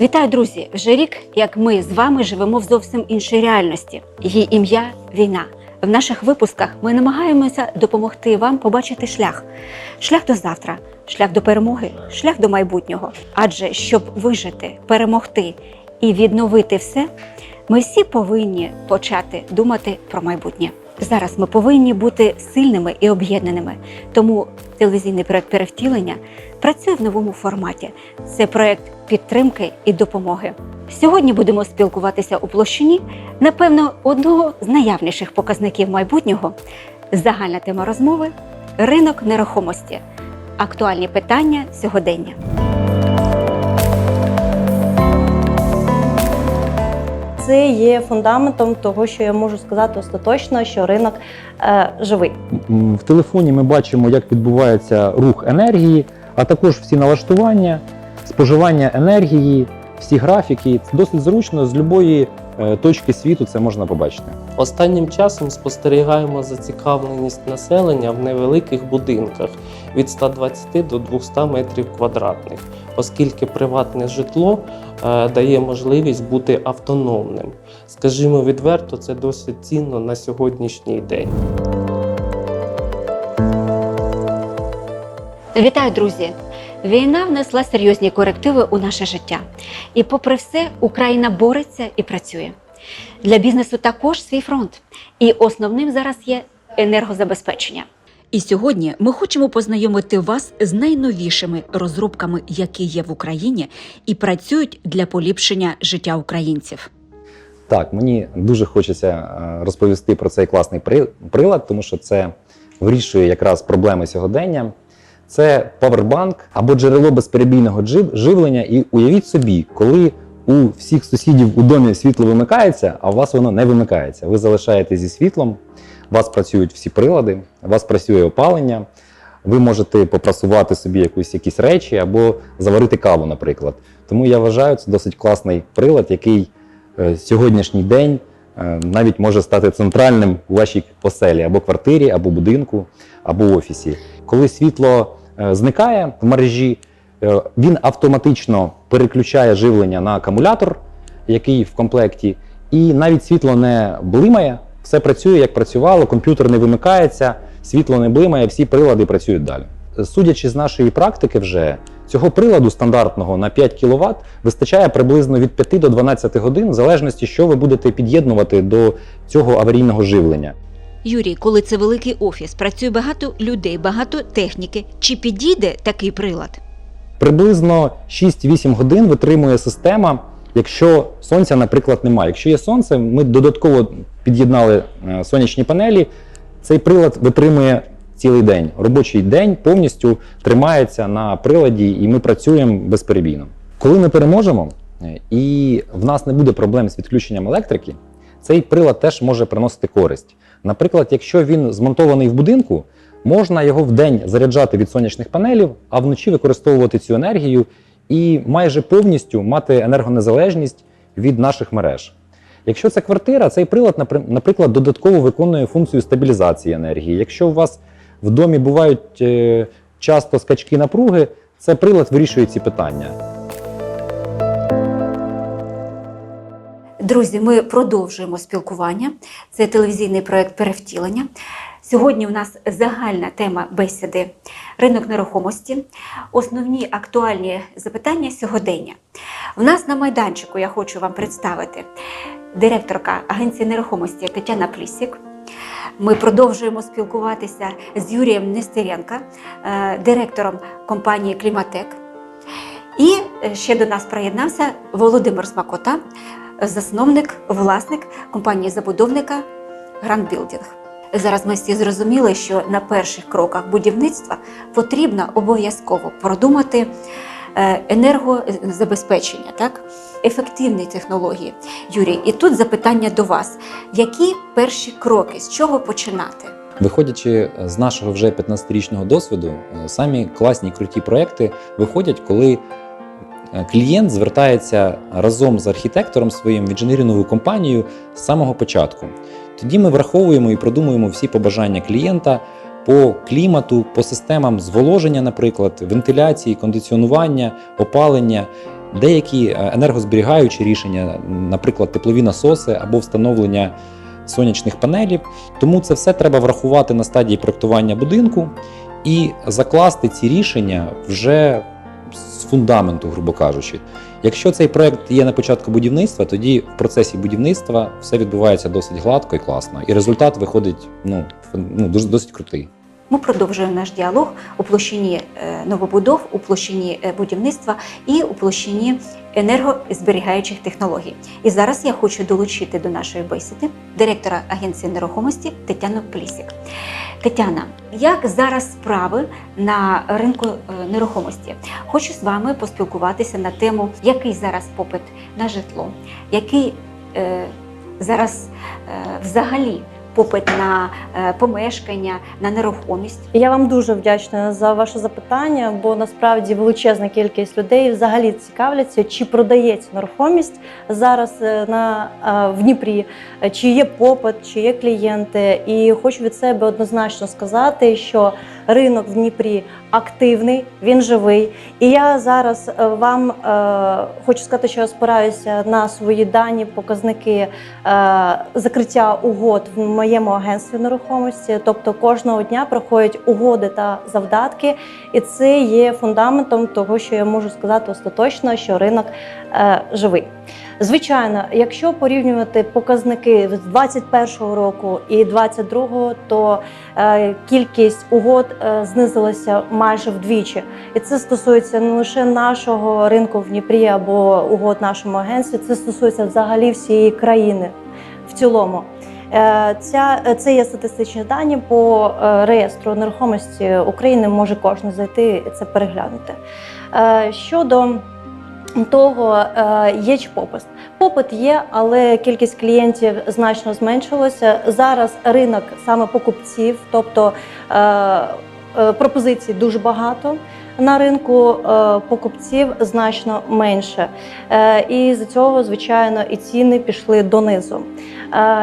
Вітаю, друзі! Вже рік, як ми з вами живемо в зовсім іншій реальності. Її ім'я війна. В наших випусках ми намагаємося допомогти вам побачити шлях, шлях до завтра, шлях до перемоги, шлях до майбутнього. Адже щоб вижити, перемогти і відновити все, ми всі повинні почати думати про майбутнє. Зараз ми повинні бути сильними і об'єднаними. Тому телевізійний проект перевтілення працює в новому форматі. Це проект підтримки і допомоги. Сьогодні будемо спілкуватися у площині, напевно, одного з наявніших показників майбутнього. Загальна тема розмови ринок нерухомості. Актуальні питання сьогодення. Це є фундаментом того, що я можу сказати остаточно, що ринок е, живий. В телефоні ми бачимо, як відбувається рух енергії, а також всі налаштування, споживання енергії, всі графіки. Це досить зручно з будь-якої точки світу це можна побачити. Останнім часом спостерігаємо зацікавленість населення в невеликих будинках від 120 до 200 метрів квадратних, оскільки приватне житло е, дає можливість бути автономним. Скажімо відверто, це досить цінно на сьогоднішній день. Вітаю, друзі! Війна внесла серйозні корективи у наше життя. І, попри все, Україна бореться і працює. Для бізнесу також свій фронт. І основним зараз є енергозабезпечення. І сьогодні ми хочемо познайомити вас з найновішими розробками, які є в Україні і працюють для поліпшення життя українців. Так, мені дуже хочеться е, розповісти про цей класний прилад, тому що це вирішує якраз проблеми сьогодення. Це павербанк або джерело безперебійного живлення. І уявіть собі, коли у всіх сусідів у домі світло вимикається, а у вас воно не вимикається. Ви залишаєтесь зі світлом, у вас працюють всі прилади, у вас працює опалення. Ви можете попрасувати собі якусь якісь речі або заварити каву, наприклад. Тому я вважаю, це досить класний прилад, який е, сьогоднішній день е, навіть може стати центральним у вашій оселі або квартирі, або будинку, або офісі. Коли світло е, зникає в мережі, він автоматично переключає живлення на акумулятор, який в комплекті, і навіть світло не блимає, все працює як працювало, комп'ютер не вимикається, світло не блимає, всі прилади працюють далі. Судячи з нашої практики, вже цього приладу стандартного на 5 кВт вистачає приблизно від 5 до 12 годин, в залежності, що ви будете під'єднувати до цього аварійного живлення. Юрій, коли це великий офіс, працює багато людей, багато техніки. Чи підійде такий прилад? Приблизно 6-8 годин витримує система, якщо сонця, наприклад, немає. Якщо є сонце, ми додатково під'єднали е, сонячні панелі. Цей прилад витримує цілий день. Робочий день повністю тримається на приладі, і ми працюємо безперебійно. Коли ми переможемо е, і в нас не буде проблем з відключенням електрики, цей прилад теж може приносити користь. Наприклад, якщо він змонтований в будинку, можна його в день заряджати від сонячних панелів, а вночі використовувати цю енергію і майже повністю мати енергонезалежність від наших мереж. Якщо це квартира, цей прилад, напри- наприклад, додатково виконує функцію стабілізації енергії. Якщо у вас в домі бувають е, часто скачки напруги, це прилад вирішує ці питання. Друзі, ми продовжуємо спілкування. Це телевізійний проект перевтілення. Сьогодні у нас загальна тема бесіди ринок нерухомості, основні актуальні запитання сьогодення. В нас на майданчику я хочу вам представити директорка агенції нерухомості Тетяна Плісік. Ми продовжуємо спілкуватися з Юрієм Нестеренка, е, директором компанії Кліматек. І ще до нас приєднався Володимир Смакота, засновник, власник компанії забудовника Building. Зараз ми всі зрозуміли, що на перших кроках будівництва потрібно обов'язково продумати е, енергозабезпечення, так? ефективні технології. Юрій, і тут запитання до вас: які перші кроки, з чого починати? Виходячи з нашого вже 15-річного досвіду, е, самі класні круті проекти виходять, коли е, клієнт звертається разом з архітектором своїм в інженерингову компанію з самого початку. Тоді ми враховуємо і продумуємо всі побажання клієнта по клімату, по системам зволоження, наприклад, вентиляції, кондиціонування, опалення. деякі е, енергозберігаючі рішення, наприклад, теплові насоси або встановлення сонячних панелів. Тому це все треба врахувати на стадії проектування будинку і закласти ці рішення вже з фундаменту, грубо кажучи. Якщо цей проект є на початку будівництва, тоді в процесі будівництва все відбувається досить гладко і класно, і результат виходить ну, ну дуже досить крутий. Ми продовжуємо наш діалог у площині е, новобудов, у площині е, будівництва і у площині енергозберігаючих технологій. І зараз я хочу долучити до нашої бесіди директора агенції нерухомості Тетяну Плісік. Тетяна, як зараз справи на ринку е, нерухомості? Хочу з вами поспілкуватися на тему, який зараз попит на житло, який е, зараз е, взагалі попит на е, помешкання, на нерухомість. Я вам дуже вдячна за ваше запитання, бо насправді величезна кількість людей взагалі цікавляться, чи продається нерухомість зараз е, на е, в Дніпрі, чи є попит, чи є клієнти. І хочу від себе однозначно сказати, що ринок в Дніпрі активний, він живий. І я зараз е, вам е, хочу сказати, що я спираюся на свої дані, показники е, закриття угод в моєму агентстві нерухомості. Тобто кожного дня проходять угоди та завдатки, і це є фундаментом того, що я можу сказати остаточно, що ринок е, живий. Звичайно, якщо порівнювати показники з 21 року і 22, то е, кількість угод е, знизилася майже вдвічі. І це стосується не лише нашого ринку в Дніпрі або угод нашому агентстві, це стосується взагалі всієї країни в цілому. Е, Ця, це є статистичні дані по реєстру нерухомості України. Може кожен зайти і це переглянути. Щодо того, е, є чи попит. Попит є, але кількість клієнтів значно зменшилася. Зараз ринок саме покупців, тобто е, е, пропозицій дуже багато. На ринку покупців значно менше, і з цього, звичайно, і ціни пішли донизу.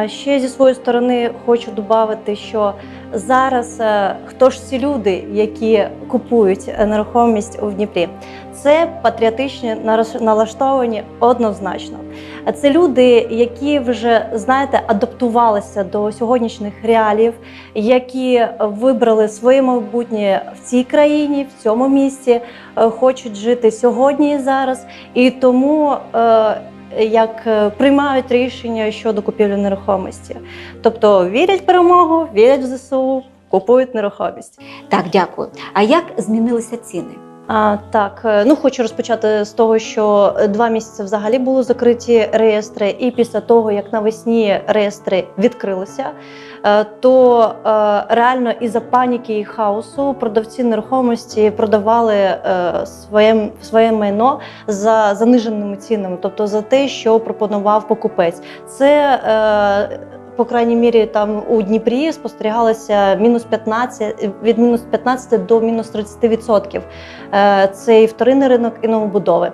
Ще зі своєї сторони хочу додати, що зараз хто ж ці люди, які купують нерухомість у Дніпрі, це патріотичні налаштовані однозначно. Це люди, які вже знаєте, адаптувалися до сьогоднішніх реалів, які вибрали своє майбутнє в цій країні, в цьому місті, е, хочуть жити сьогодні і зараз, і тому. е, Як е, приймають рішення щодо купівлі нерухомості, тобто вірять в перемогу, вірять в ЗСУ, купують нерухомість. Так, дякую. А як змінилися ціни? А, так, е, ну хочу розпочати з того, що е, два місяці взагалі були закриті реєстри, і після того, як навесні реєстри відкрилися, е, то реально із-за паніки і хаосу продавці нерухомості продавали своє, своє майно за заниженими цінами, тобто за те, що пропонував покупець. Це по крайній мірі, там у Дніпрі спостерігалося мінус 15, від мінус 15 до мінус 30 відсотків. Е, Це і вторинний ринок, і новобудови.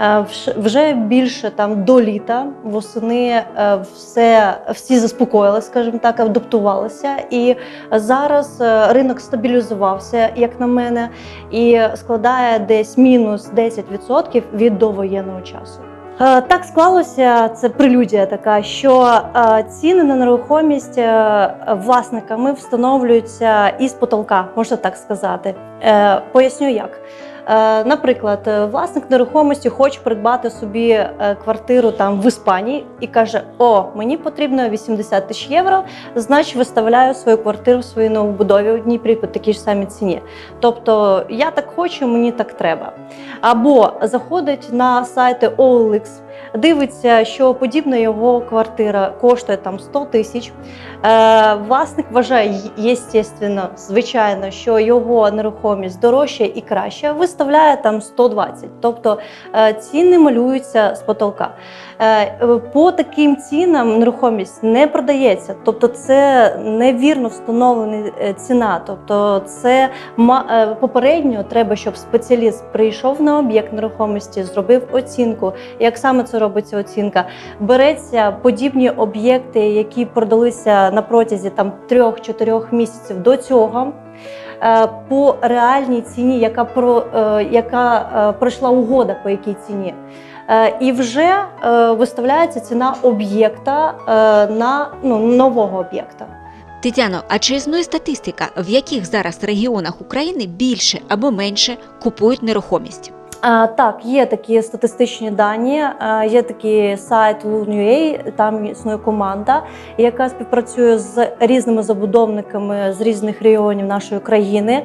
Е, Вже більше там до літа восени е, все всі заспокоїли, скажімо так, адаптувалися. І зараз е, ринок стабілізувався, як на мене, і складає десь мінус 10% від довоєнного часу. Е, Так склалося, це прелюдія така, що е, ціни на нерухомість е, власниками встановлюються із потолка, можна так сказати. Поясню як. Е, Наприклад, е, власник нерухомості хоче придбати собі е, квартиру там в Іспанії і каже: О, мені потрібно 80 тисяч євро, значить виставляю свою квартиру в своїй новобудові у Дніпрі по такій ж самій ціні. Тобто я так хочу, мені так треба. Або заходить на сайти OLX, дивиться, що подібна його квартира коштує там 100 тисяч. Е, власник вважає, єстественно, звичайно, що його нерухомість дорожча і краща, виставляє там 120. Тобто е, ціни малюються з потолка. Е, По таким цінам нерухомість не продається, тобто це невірно встановлена ціна. Тобто, це попередньо треба, щоб спеціаліст прийшов на об'єкт нерухомості, зробив оцінку. Як саме це робиться оцінка? Береться подібні об'єкти, які продалися на протязі там 3-4 місяців до цього. е, по реальній ціні, яка про е, яка е, пройшла угода, по якій ціні. І вже виставляється ціна об'єкта на ну, нового об'єкта. Тетяно, а чи існує статистика, в яких зараз регіонах України більше або менше купують нерухомість? Так, є такі статистичні дані. Є такий сайт Loon.ua, там існує команда, яка співпрацює з різними забудовниками з різних регіонів нашої країни.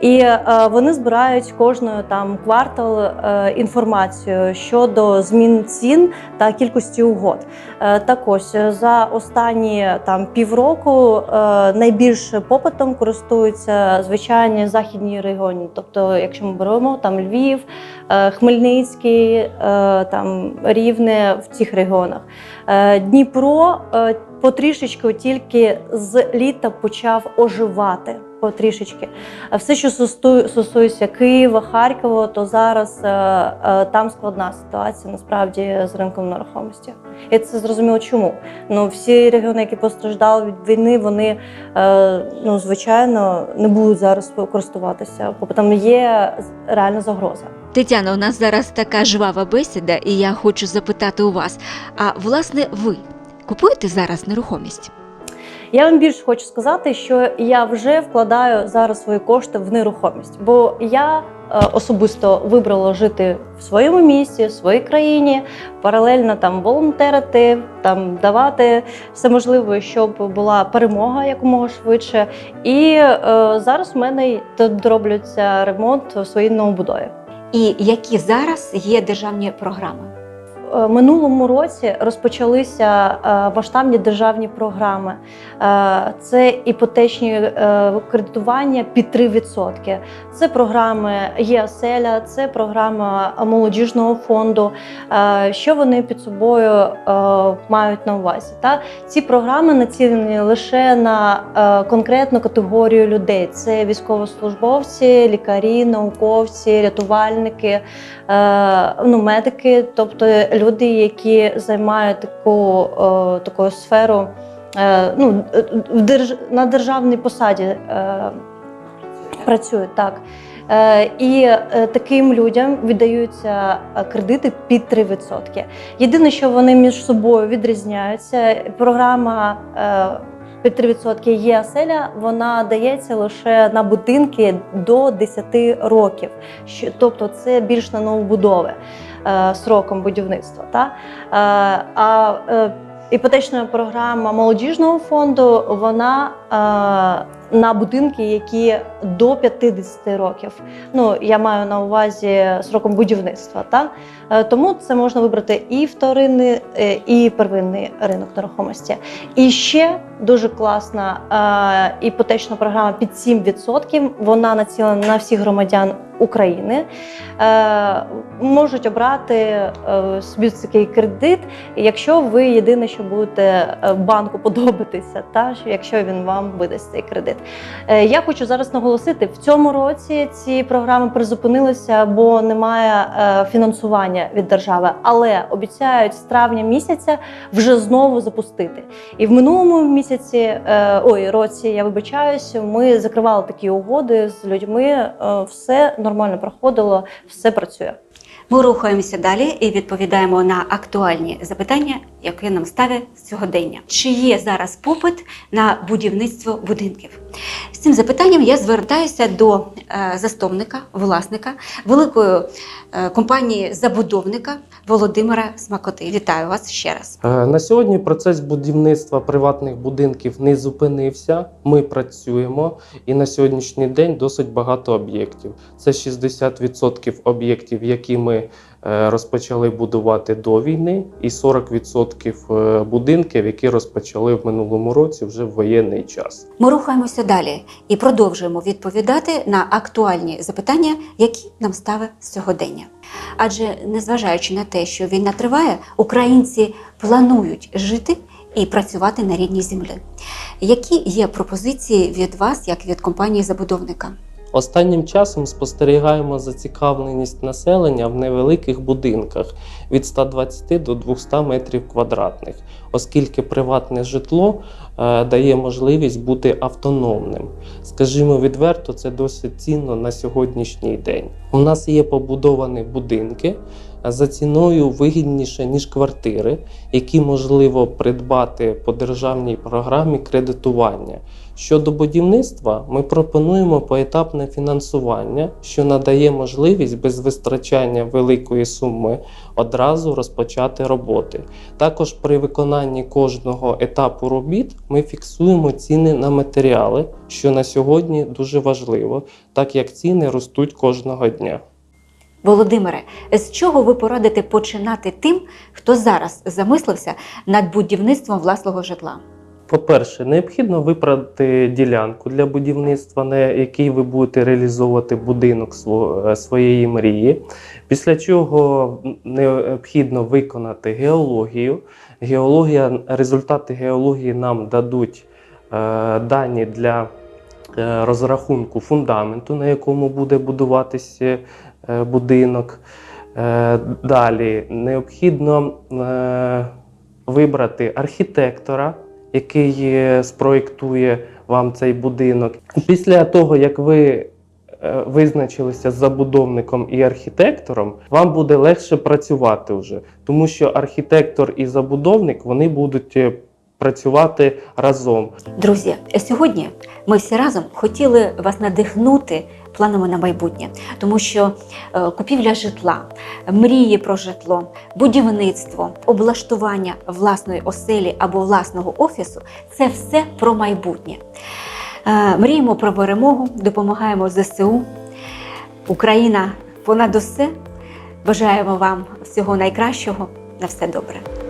І е, вони збирають кожного там квартал е, інформацію щодо змін цін та кількості угод. Е, так ось за останні там півроку е, найбільш попитом користуються звичайні західні регіони. Тобто, якщо ми беремо там Львів, Хмельницький, е, там Рівне в цих регіонах. Е, Дніпро е, потрішечки тільки з літа почав оживати. Потрішечки. Все, що стосу- стосується Києва, Харкова, то зараз е, е, там складна ситуація насправді з ринком нерухомості. І це зрозуміло чому. Ну всі регіони, які постраждали від війни, вони е, ну звичайно не будуть зараз користуватися, бо там є реальна загроза. Тетяно, у нас зараз така жвава бесіда, і я хочу запитати у вас: а власне, ви купуєте зараз нерухомість? Я вам більше хочу сказати, що я вже вкладаю зараз свої кошти в нерухомість, бо я е, особисто вибрала жити в своєму місті, в своїй країні, паралельно там волонтерити, там давати все можливе, щоб була перемога якомога швидше. І е, зараз в мене тут доробляться ремонт у своїй новобудові. І які зараз є державні програми? Е, Минулому році розпочалися е, масштабні державні програми. Е, Це іпотечні е, кредитування під 3%. Це програми ЄАСЕЛЯ, це програма молодіжного фонду. Е, Що вони під собою е, мають на увазі? Ці програми націлені лише на е, конкретну категорію людей: це військовослужбовці, лікарі, науковці, рятувальники, е, ну, медики, тобто люди, які займають таку, е, таку сферу е, ну, держ... на державній посаді е, працюють так. Е, І е, таким людям віддаються е, кредити під 3%. Єдине, що вони між собою відрізняються, програма е, під 3% є оселя, вона дається лише на будинки до 10 років. Тобто це більш на новобудови е, сроком будівництва. Та? Е, А е, іпотечна програма молодіжного фонду вона е, на будинки, які до 50 років. Ну я маю на увазі сроком будівництва. Та? Е, Тому це можна вибрати і вторинний, е, і первинний ринок нерухомості. І ще дуже класна е, іпотечна програма під 7%. Вона націлена на всіх громадян України. Е, можуть обрати е, собі такий кредит, якщо ви єдине, що будете е, банку подобатися, та якщо він вам видасть цей кредит. Е, Я хочу зараз наголосити, в цьому році ці програми призупинилися, бо немає е, фінансування від держави, але обіцяють з травня місяця вже знову запустити. І в минулому місяці, е, ой, році я вибачаюсь, ми закривали такі угоди з людьми. Все нормально проходило, все працює. Ми рухаємося далі і відповідаємо на актуальні запитання, які нам ставить сьогодення. Чи є зараз попит на будівництво будинків? З цим запитанням я звертаюся до е, засновника, власника великої е, компанії забудовника Володимира Смакоти. Вітаю вас ще раз. Е, На сьогодні процес будівництва приватних будинків не зупинився. Ми працюємо, і на сьогоднішній день досить багато об'єктів. Це 60% об'єктів, які ми е, розпочали будувати до війни, і 40% е, будинків, які розпочали в минулому році вже в воєнний час. Ми рухаємося далі і продовжуємо відповідати на актуальні запитання, які нам ставить сьогодення. Адже незважаючи на те, що війна триває, українці планують жити і працювати на рідній землі. Які є пропозиції від вас, як від компанії забудовника? Останнім часом спостерігаємо зацікавленість населення в невеликих будинках від 120 до 200 метрів квадратних, оскільки приватне житло е, дає можливість бути автономним. Скажімо відверто, це досить цінно на сьогоднішній день. У нас є побудовані будинки е, за ціною вигідніше ніж квартири, які можливо придбати по державній програмі кредитування. Щодо будівництва, ми пропонуємо поетапне фінансування, що надає можливість без витрачання великої суми одразу розпочати роботи. Також при виконанні кожного етапу робіт ми фіксуємо ціни на матеріали, що на сьогодні дуже важливо, так як ціни ростуть кожного дня. Володимире, з чого ви порадите починати тим, хто зараз замислився над будівництвом власного житла? По-перше, необхідно вибрати ділянку для будівництва, на якій ви будете реалізовувати будинок е, своєї мрії. Після чого необхідно виконати геологію. Геологія, результати геології нам дадуть е, дані для е, розрахунку фундаменту, на якому буде будуватися будинок. Далі необхідно вибрати архітектора, який е, спроєктує вам цей будинок. Після того, як ви е, визначилися з забудовником і архітектором, вам буде легше працювати вже, тому що архітектор і забудовник вони будуть е, працювати разом. Друзі, сьогодні ми всі разом хотіли вас надихнути планами на майбутнє, тому що е, купівля житла, мрії про житло, будівництво, облаштування власної оселі або власного офісу це все про майбутнє. Е, Мріємо про перемогу, допомагаємо ЗСУ. Україна понад усе. Бажаємо вам всього найкращого. На все добре.